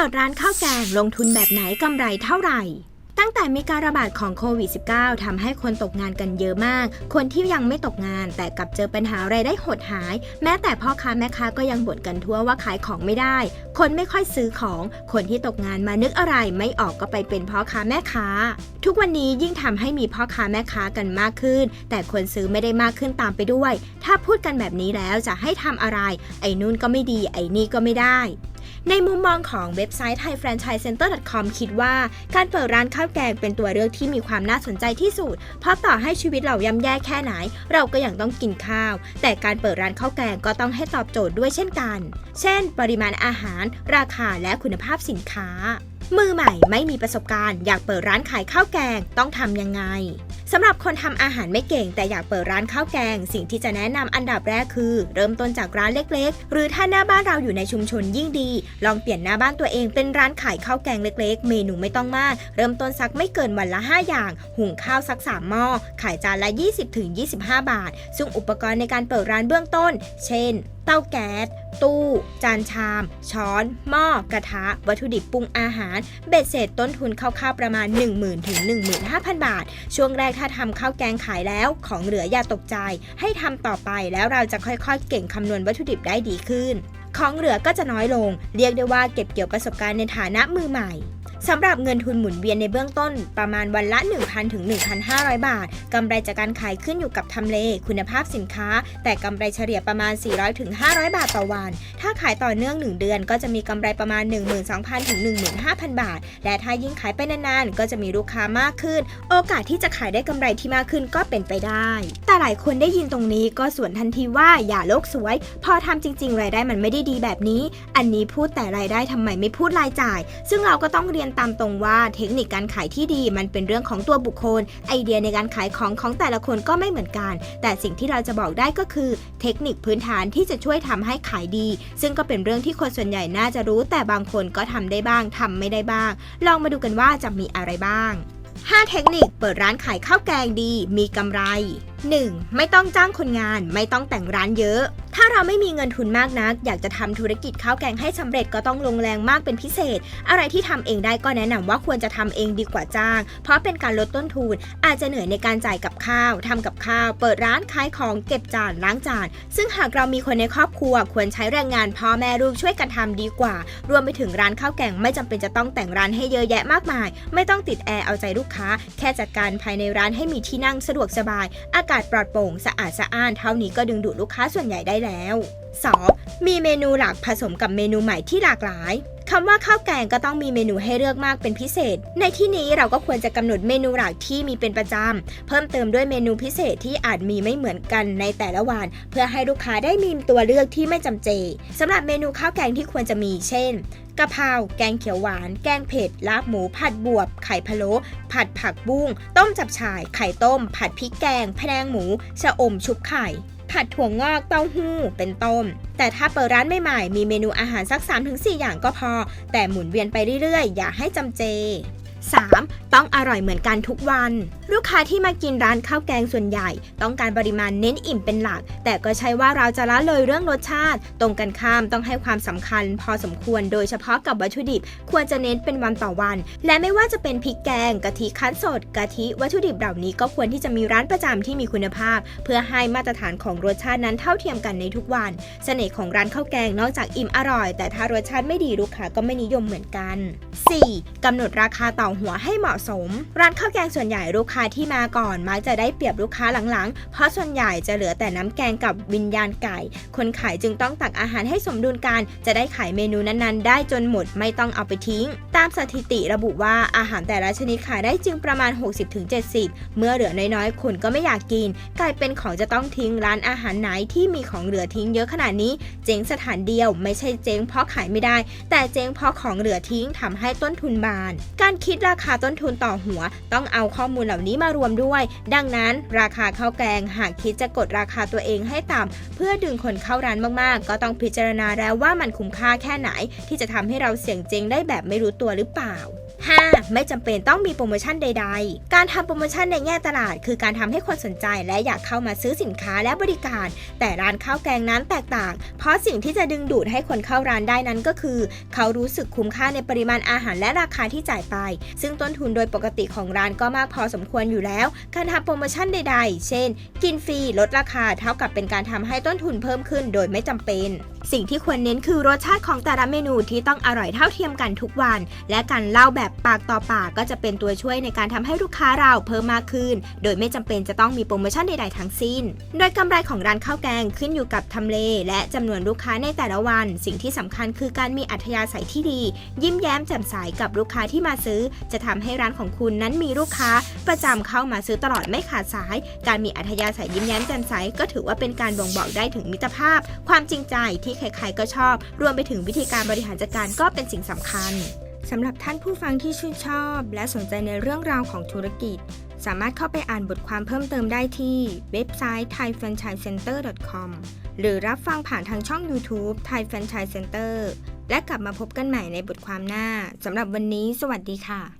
ปิดร้านข้าวแกงลงทุนแบบไหนกำไรเท่าไหร่ ตั้งแต่มีการระบาดของโควิด -19 ทำให้คนตกงานกันเยอะมาก คนที่ยังไม่ตกงานแต่กลับเจอปัญหารายได้หดหาย แม้แต่พ่อค้าแม่ค้าก็ยังบ่นกันทั่วว่าขายของไม่ได้ คนไม่ค่อยซื้อของ คนที่ตกงานมานึกอะไรไม่ออกก็ไปเป็นพ่อค้าแม่ค้า ทุกวันนี้ยิ่งทำให้มีพ่อค้าแม่ค้ากันมากขึ้น แต่คนซื้อไม่ได้มากขึ้นตามไปด้วย ถ้าพูดกันแบบนี้แล้วจะให้ทำอะไร ไอ้นู่นก็ไม่ดี ไอ้นี่ก็ไม่ได้ ในมุมมองของเว็บไซต์ thaifranchisecenter.com คิดว่า การเปิดร้านข้าวแกงเป็นตัวเลือกที่มีความน่าสนใจที่สุด เพราะต่อให้ชีวิตเราย่ำแย่แค่ไหน เราก็ยังต้องกินข้าว แต่การเปิดร้านข้าวแกงก็ต้องให้ตอบโจทย์ด้วยเช่นกัน เช่น ปริมาณอาหาร ราคาและคุณภาพสินค้า มือใหม่ไม่มีประสบการณ์อยากเปิดร้านขายข้าวแกงต้องทำยังไง สำหรับคนทำอาหารไม่เก่ง แต่อยากเปิดร้านข้าวแกง สิ่งที่จะแนะนำอันดับแรกคือ เริ่มต้นจากร้านเล็กๆ หรือถ้าหน้าบ้านเราอยู่ในชุมชนยิ่งดี ลองเปลี่ยนหน้าบ้านตัวเองเป็นร้านขายข้าวแกงเล็กๆ เมนูไม่ต้องมาก เริ่มต้นสักไม่เกินวันละ 5 อย่าง หุงข้าวสัก 3 หม้อ ขายจานละ 20-25 บาท ซึ่งอุปกรณ์ในการเปิดร้านเบื้องต้น เช่นเตาแก๊ส ตู้ จานชาม ช้อน หม้อ กระทะ วัตถุดิบปรุงอาหาร เบ็ดเสร็จต้นทุนคร่าวๆประมาณ 10,000ถึง15,000 บาท ช่วงแรกถ้าทำข้าวแกงขายแล้ว ของเหลืออย่าตกใจ ให้ทำต่อไปแล้วเราจะค่อยๆ เก่งคำนวณวัตถุดิบได้ดีขึ้น ของเหลือก็จะน้อยลง เรียกได้ว่าเก็บเกี่ยวประสบการณ์ในฐานะมือใหม่ สำหรับเงินทุนหมุนเวียนในเบื้องต้นประมาณวันละ 1,000 ถึง 1,500 บาท กำไรจากการขายขึ้นอยู่กับทำเล คุณภาพสินค้า แต่กำไรเฉลี่ยประมาณ 400 ถึง 500 บาทต่อวัน ถ้าขายต่อเนื่อง 1 เดือน ก็จะมีกำไรประมาณ 12,000 ถึง 15,000 บาท และถ้ายิ่งขายไปนานๆ ก็จะมีลูกค้ามากขึ้น โอกาสที่จะขายได้กำไรที่มากขึ้นก็เป็นไปได้ แต่หลายคนได้ยินตรงนี้ก็สวนทันทีว่าอย่าโลกสวย พอทำจริง ๆ รายได้มันไม่ได้ดีแบบนี้ อันนี้พูดแต่รายได้ทำไมไม่พูดรายจ่าย ซึ่งเราก็ต้องเรียนตามตรงว่าเทคนิคการขายที่ดีมันเป็นเรื่องของตัวบุคคล ไอเดียในการขายของของแต่ละคนก็ไม่เหมือนกัน แต่สิ่งที่เราจะบอกได้ก็คือ เทคนิคพื้นฐานที่จะช่วยทำให้ขายดี ซึ่งก็เป็นเรื่องที่คนส่วนใหญ่น่าจะรู้ แต่บางคนก็ทำได้บ้างทำไม่ได้บ้าง ลองมาดูกันว่าจะมีอะไรบ้าง 5 เทคนิคเปิดร้านขายข้าวแกงดี มีกำไร 1. ไม่ต้องจ้างคนงาน ไม่ต้องแต่งร้านเยอะ ถ้าเราไม่มีเงินทุนมากนัก อยากจะทำธุรกิจข้าวแกงให้สำเร็จก็ต้องลงแรงมากเป็นพิเศษ อะไรที่ทำเองได้ก็แนะนำว่าควรจะทำเองดีกว่าจ้าง เพราะเป็นการลดต้นทุน อาจจะเหนื่อยในการจ่ายกับข้าวทำกับข้าว เปิดร้านขายของเก็บจานล้างจาน ซึ่งหากเรามีคนในครอบครัว ควรใช้แรงงานพ่อแม่ลูกช่วยกันทำดีกว่า รวมไปถึงร้านข้าวแกงไม่จำเป็นจะต้องแต่งร้านให้เยอะแยะมากมาย ไม่ต้องติดแอร์เอาใจลูกค้า แค่จัดการภายในร้านให้มีที่นั่งสะดวกสบายอากาศปลอดโปร่งสะอาดสะอ้านเท่านี้ก็ดึงดูดลูกค้าส่วนใหญ่ได้แล้ว 2. มีเมนูหลักผสมกับเมนูใหม่ที่หลากหลาย คำว่าข้าวแกงก็ต้องมีเมนูให้เลือกมากเป็นพิเศษ ในที่นี้เราก็ควรจะกำหนดเมนูหลักที่มีเป็นประจำเพิ่มเติมด้วยเมนูพิเศษที่อาจมีไม่เหมือนกันในแต่ละวัน เพื่อให้ลูกค้าได้มีตัวเลือกที่ไม่จำเจสำหรับเมนูข้าวแกงที่ควรจะมีเช่นกะเพราแกงเขียวหวาน แกงเผ็ด ลาบหมู ผัดบวบ ไข่พะโล้ ผัดผักบุ้ง ต้มจับฉ่าย ไข่ต้ม ผัดพริกแกง แพนงหมู ชะอมชุบไข่ ผัดถั่วงอกเต้าหู้ เป็นต้ม แต่ถ้าเปิดร้านใหม่ๆมีเมนูอาหารสัก 3-4 อย่างก็พอ แต่หมุนเวียนไปเรื่อยๆ อย่าให้จำเจ 3. ต้องอร่อยเหมือนกันทุกวัน ลูกค้าที่มากินร้านข้าวแกงส่วนใหญ่ ต้องการปริมาณเน้นอิ่มเป็นหลัก แต่ก็ใช่ว่าเราจะละเลยเรื่องรสชาติ ตรงกันข้ามต้องให้ความสำคัญ พอสมควรโดยเฉพาะกับวัตถุดิบ ควรจะเน้นเป็นวันต่อวัน และไม่ว่าจะเป็นพริกแกงกะทิคั้นสดกะทิวัตถุดิบเหล่านี้ก็ควรที่จะมีร้านประจำที่มีคุณภาพ เพื่อให้มาตรฐานของรสชาตินั้นเท่าเทียมกันในทุกวันเสน่ห์ของร้านข้าวแกงนอกจากอิ่มอร่อย แต่ถ้ารสชาติไม่ดีลูกค้าก็ไม่นิยมเหมือนกัน 4. กำหนดราคาต่อหัวให้เหมาะสม ร้านข้าวแกงส่วนใหญ่ลูกค้าที่มาก่อน มักจะได้เปรียบลูกค้าหลังๆ เพราะส่วนใหญ่จะเหลือแต่น้ำแกงกับวิญญาณไก่ คนขายจึงต้องตักอาหารให้สมดุลกัน จะได้ขายเมนูนั้นๆ ได้จนหมดไม่ต้องเอาไปทิ้ง ตามสถิติระบุว่าอาหารแต่ละชนิดขายได้จึงประมาณ 60-70 เมื่อเหลือน้อยๆคนก็ไม่อยากกินกลายเป็นของจะต้องทิ้งร้านอาหารไหนที่มีของเหลือทิ้งเยอะขนาดนี้ เจ๊งสถานเดียวไม่ใช่เจ๊งเพราะขายไม่ได้ แต่เจ๊งเพราะของเหลือทิ้งทำให้ต้นทุนบาน การคิดราคาต้นทุนต่อหัว ต้องเอาข้อมูลเหล่านี้มารวมด้วย ดังนั้น ราคาข้าวแกงหากคิดจะกดราคาตัวเองให้ต่ำเพื่อดึงคนเข้าร้านมากๆ ก็ต้องพิจารณาแล้วว่ามันคุ้มค่าแค่ไหน ที่จะทำให้เราเสี่ยงเจ๊งได้แบบไม่รู้ตัวหรือเปล่า 5. ไม่จำเป็นต้องมีโปรโมชั่นใด ๆ การทำโปรโมชั่นในแง่ตลาด คือการทำให้คนสนใจและอยากเข้ามาซื้อสินค้าและบริการ แต่ร้านข้าวแกงนั้นแตกต่าง เพราะสิ่งที่จะดึงดูดให้คนเข้าร้านได้นั้นก็คือ เขารู้สึกคุ้มค่าในปริมาณอาหารและราคาที่จ่ายไป ซึ่งต้นทุนโดยปกติของร้านก็มากพอสมควรอยู่แล้ว การทำโปรโมชั่นใด ๆ เช่น กินฟรีลดราคาเท่ากับเป็นการทำให้ต้นทุนเพิ่มขึ้นโดยไม่จำเป็นสิ่งที่ควรเน้นคือรสชาติของแต่ละเมนูที่ต้องอร่อยเท่าเทียมกันทุกวัน และการเล่าแบบปากต่อปากก็จะเป็นตัวช่วยในการทำให้ลูกค้าเราเพิ่มมากขึ้น โดยไม่จำเป็นจะต้องมีโปรโมชั่นใดๆทั้งสิ้น โดยกำไรของร้านข้าวแกงขึ้นอยู่กับทำเล และจำนวนลูกค้าในแต่ละวัน สิ่งที่สำคัญคือการมีอัธยาศัยที่ดี ยิ้มแย้มแจ่มใสกับลูกค้าที่มาซื้อ จะทำให้ร้านของคุณนั้นมีลูกค้า ประจำเข้ามาซื้อตลอดไม่ขาดสาย การมีอัธยาศัยยิ้มแย้มแจ่มใสก็ถือว่าเป็นการบ่งบอกได้ถึงมิตรภาพ ความจริงใจที่ที่ใครๆก็ชอบ รวมไปถึงวิธีการบริหารจัดการก็เป็นสิ่งสำคัญสำหรับท่านผู้ฟังที่ชื่นชอบ และสนใจในเรื่องราวของธุรกิจ สามารถเข้าไปอ่านบทความเพิ่มเติมได้ที่เว็บไซต์ thaifranchisecenter.com หรือรับฟังผ่านทางช่อง YouTube Thai Franchise Center และกลับมาพบกันใหม่ในบทความหน้าสำหรับวันนี้ สวัสดีค่ะ